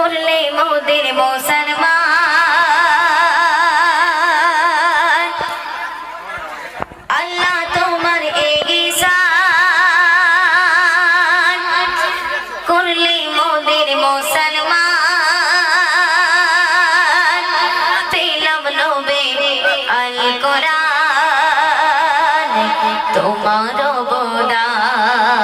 করলে মোদের মুসলমান। আল্লাহ তোমার এগিসান করলে মোদের মুসলমান। পেলাম নবে আল কোরআন তোমার অবদান।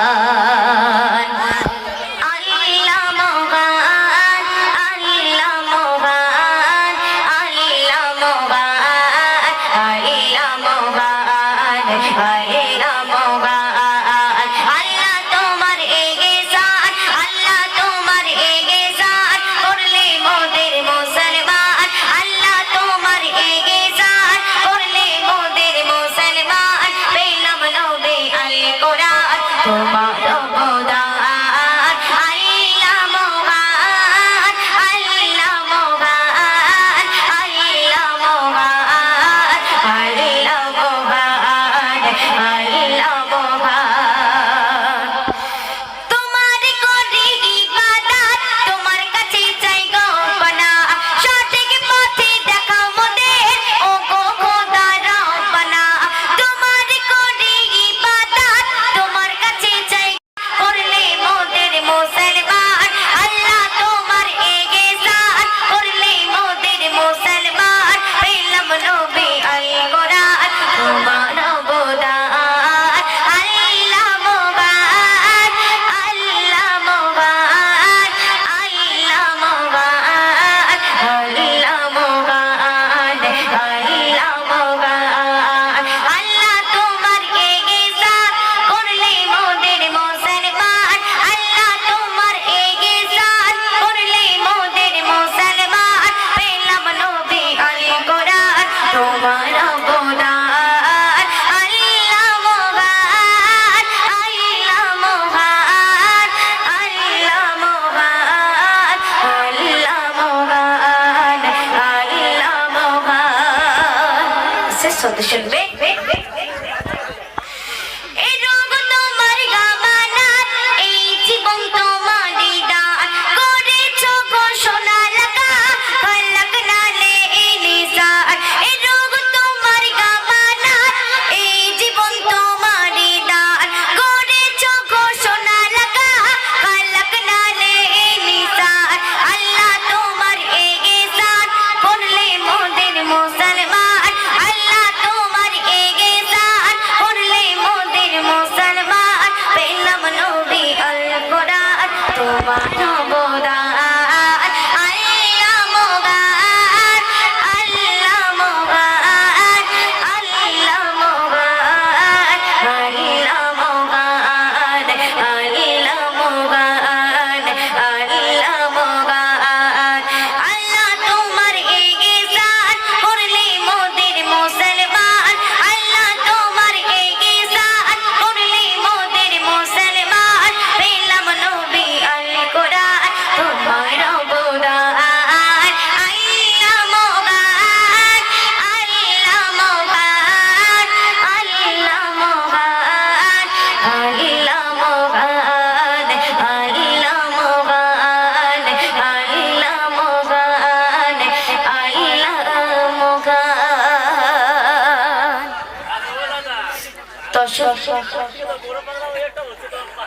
the should be. তোমার অবদান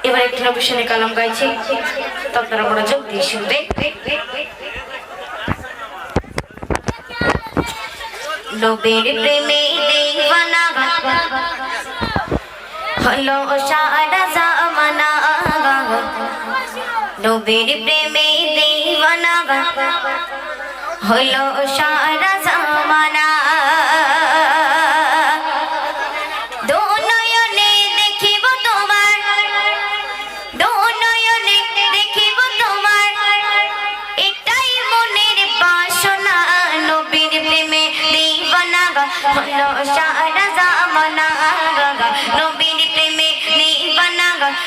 এবার একটি নবিশনে কালাম গাইছি। তো আপনারা যোগ দিয়ে শুনবে। লোবের প্রেমে দেওয়ানা হলো সারা জামানা নবীর প্রেমে দেওয়ানা হলো সারা জামানা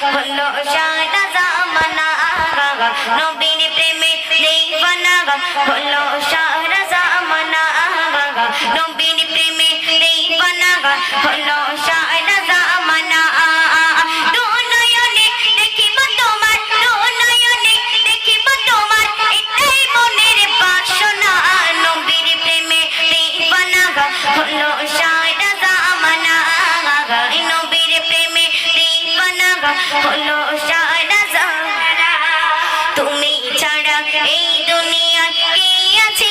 হলো সারা জামানা। নবীর প্রেমে দেবানা হলো সারা জামানা। নবীর প্রেমে দেবানা হলো সারা জামানা। হলো সারা তুমি ছাড়া এই দুনিয়া কে আছে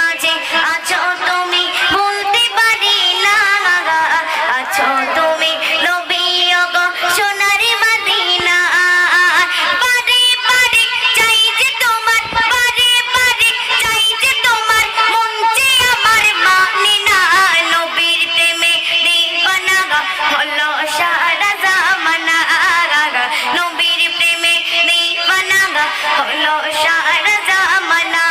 হলো সারা জামানা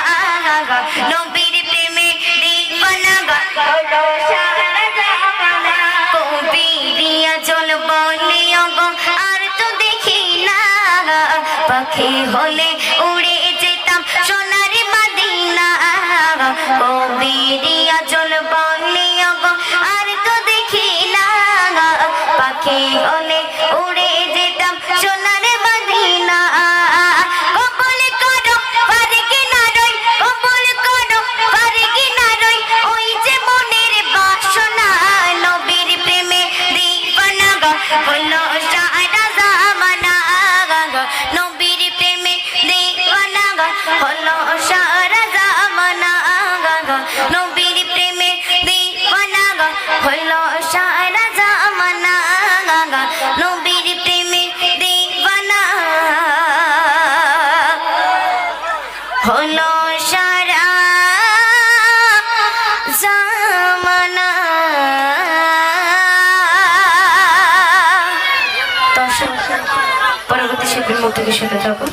নবীর প্রেমে দিবানা হলো সারা জামানা কবিরিয়া জল বলে গো হলে উড়ে যেতাম সোনার মাদিনা কবিরিয়া জল বলে আর তো দেখি না পাখি হলে উড়ে যেতাম। সোনার হলো সারা জামানা। পরবর্তী শিল্পীর মধ্যে শুনতে থাকো